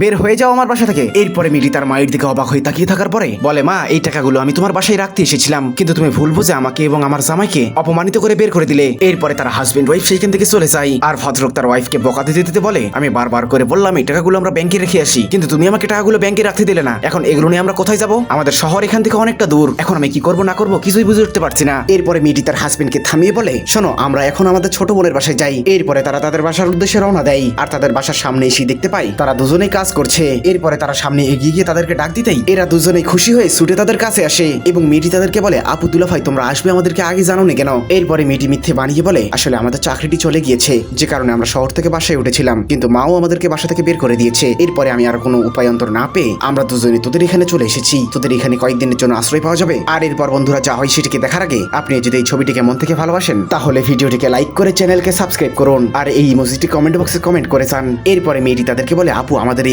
বের হয়ে যাও আমার বাসা থেকে। এরপরে মিটি তার মায়ের দিকে অবাক হয়ে তাকিয়ে থাকার পরে বলে, মা, এই টাকাগুলো আমি তোমার বাসায় রাখতে এসেছিলাম, কিন্তু তুমি ভুল বুঝে আমাকে এবং আমার জামাইকে অপমানিত করে বের করে দিলে। এরপরে তার হাজবেন্ড ওয়াইফ সেইখান থেকে চলে যায়। আর ভদ্রক তার ওয়াইফকে বকা দিতে দিতে বলে, আমি বারবার করে বললাম, এই টাকাগুলো আমরা ব্যাংকে রেখে আসি, কিন্তু তুমি আমাকে টাকাগুলো ব্যাংকে রাখতে দিলে না। এখন এগুলো নিয়ে আমরা কোথায় যাব? আমাদের শহর এখান থেকে অনেকটা দূর। এখন আমি কি করব না করব কিছুই বুঝে উঠতে পারছি না। এরপরে মিটি তার হাজবেন্ডকে থামিয়ে বলে, শোনো, আমরা এখন আমাদের ছোট বোনের বাসায় যাই। এরপরে তারা তাদের বাসার উদ্দেশ্যে রওনা দেয়। আর তাদের বাসার সামনে এসে দেখতে পাই, তারা দুজনেই কাজ করছে। এরপরে তারা সামনে এগিয়ে গিয়ে তাদেরকে ডাক দিতেই এরা দুজনেই খুশি হয়ে ছুটে তাদের কাছে আসে এবং মেয়েটি তাদেরকে বলে, আপু দুলা ভাই তোমরা আসবে আমাদেরকে আগে জানো কেন? এরপরে মেয়েটি মিথ্যে বানিয়ে বলে, আসলে আমাদের চাকরিটি চলে গিয়েছে, যে কারণে আমরা শহর থেকে বাসায় উঠেছিলাম, কিন্তু মাও আমাদেরকে বাসা থেকে বের করে দিয়েছে। এরপরে আমি আর কোনো উপায় অন্তর না পেয়ে আমরা দুজনে তোদের এখানে চলে এসেছি। তোদের এখানে কয়েকদিনের জন্য আশ্রয় পাওয়া যাবে। আর এরপর বন্ধুরা, যা হয় সেটিকে দেখার আগে আপনি যদি এই ছবিটিকে মন থেকে ভালোবাসেন, তাহলে ভিডিওটিকে লাইক করে চ্যানেলকে সাবস্ক্রাইব করুন। আর এই ইমোজিটি কমেন্ট বক্সে কমেন্ট করে যান। এরপরে মেয়েটি তাদেরকে বলে, আপু, আমাদের